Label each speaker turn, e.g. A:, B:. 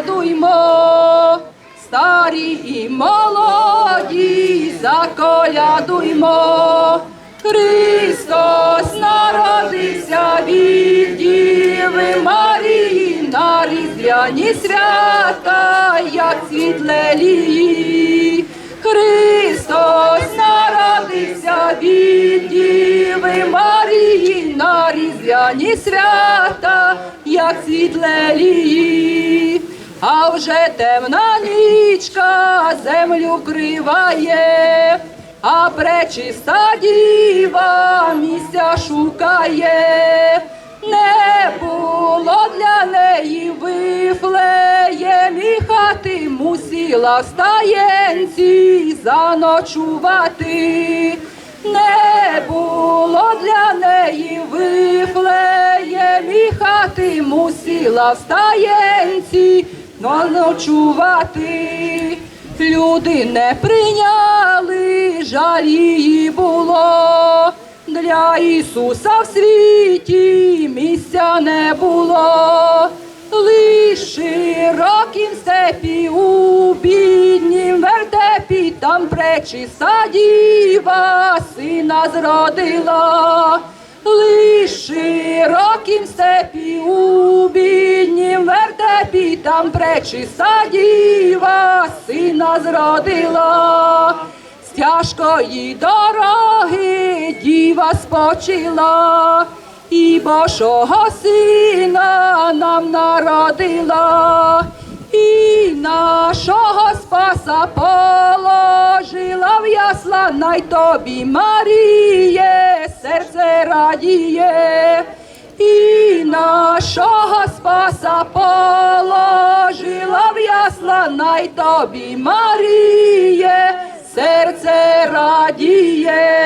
A: заколядуймо, старі і молоді, заколядуймо. Христос народився від Діви Марії на різдвяні свята, як світле лілії. Христос народився від Діви Марії на різдвяні свята, як світле лілії. А вже темна нічка землю криває, а пречиста діва місця шукає. Не було для неї вифлеємі хати, мусила в стаєнці заночувати. Не було для неї вифлеємі хати, мусила в стаєнці ночувати. Люди не прийняли, жаль її було. Для Ісуса в світі місця не було. Лиш широкім степі у біднім вертепі там пречиста діва сина зродила. Лиш широкім степі вертепі там пречиста діва сина зродила. З тяжкої дороги діва спочила, і Божого сина нам народила, і нашого спаса положила в ясла, най тобі, Маріє, серце радіє. І нашого спаса положила в ясла, най тобі, Маріє, серце радіє.